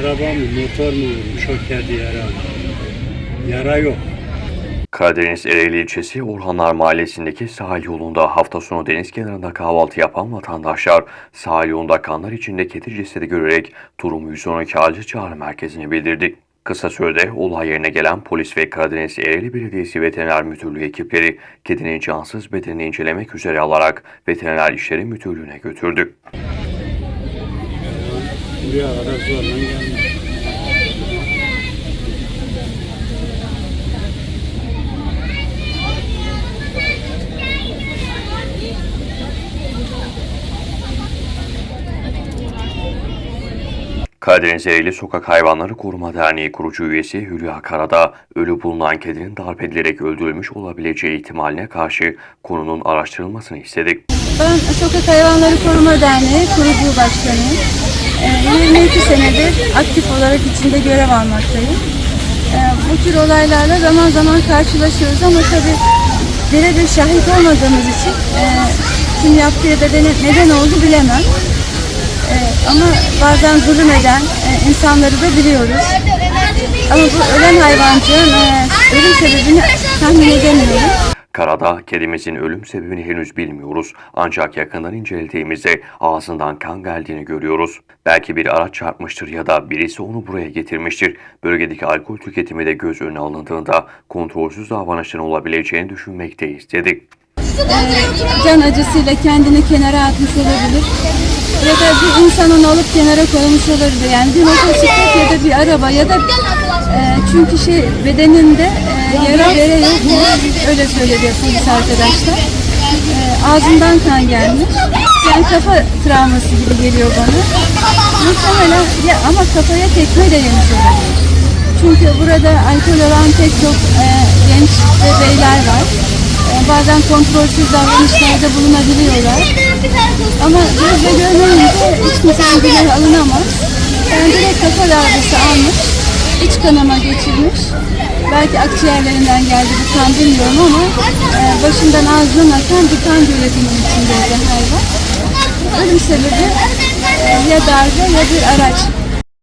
Araba mı motor mu vurmuş yara? Yara yok. Karadeniz Ereğli ilçesi Orhanlar Mahallesi'ndeki sahil yolunda hafta sonu deniz kenarında kahvaltı yapan vatandaşlar sahil yolunda kanlar içinde kedi cesedi görerek durumu 112 acil çağrı merkezine bildirdi. Kısa sürede olay yerine gelen polis ve Karadeniz Ereğli Belediyesi Veteriner Müdürlüğü ekipleri kedinin cansız bedenini incelemek üzere alarak Veteriner İşleri Müdürlüğü'ne götürdü. Buraya kadar zorla gelmiş. Karadeniz Ereğli Sokak Hayvanları Koruma Derneği kurucu üyesi Hülya Karada, ölü bulunan kedinin darp edilerek öldürülmüş olabileceği ihtimaline karşı konunun araştırılmasını istedi. Ben Sokak Hayvanları Koruma Derneği kurucu başkanıyım. Ee, 22 senedir aktif olarak içinde görev almaktayım. Ee, bu tür olaylarla zaman zaman karşılaşıyoruz ama tabii birebir şahit olmadığımız için e, kim yaptı ya da ne- neden oldu bilemem. Ee, ama bazen zulüm eden e, insanları da biliyoruz. Ama bu ölen hayvancığın e, ölüm sebebini tahmin edemiyorum. Karada, kedimizin ölüm sebebini henüz bilmiyoruz ancak yakından incelediğimizde ağzından kan geldiğini görüyoruz. Belki bir araç çarpmıştır ya da birisi onu buraya getirmiştir. Bölgedeki alkol tüketimi de göz önüne alındığında kontrolsüz davranışların olabileceğini düşünmekteyiz dedik. can acısıyla kendini kenara atmış olabilir. Ya da bir insan onu alıp kenara koymuş olabilir. Yani bir motosiklet ya da bir araba ya da e, çünkü şey bedeninde e, yara bere yok. Öyle söyledi polis arkadaşlar. E, ağzından kan gelmiş. Yani kafa travması gibi geliyor bana. Muhtemelen ya ama kafaya tekme de yemiş olabilir. Çünkü burada alkol olan pek çok e, genç ve beyler var. E, bazen kontrolsüz davranışlarda bulunabiliyorlar. Ama gözle görmeyince hiç kimsenin günahı alınamaz. Yani direkt kafa darbesi almış, kanama geçirmiş. Belki akciğerlerinden geldi bu kan bilmiyorum ama e, başından ağzından akan bir kan göletinin içindeydi hayvan. Ölüm sebebi e, ya darbe ya bir araç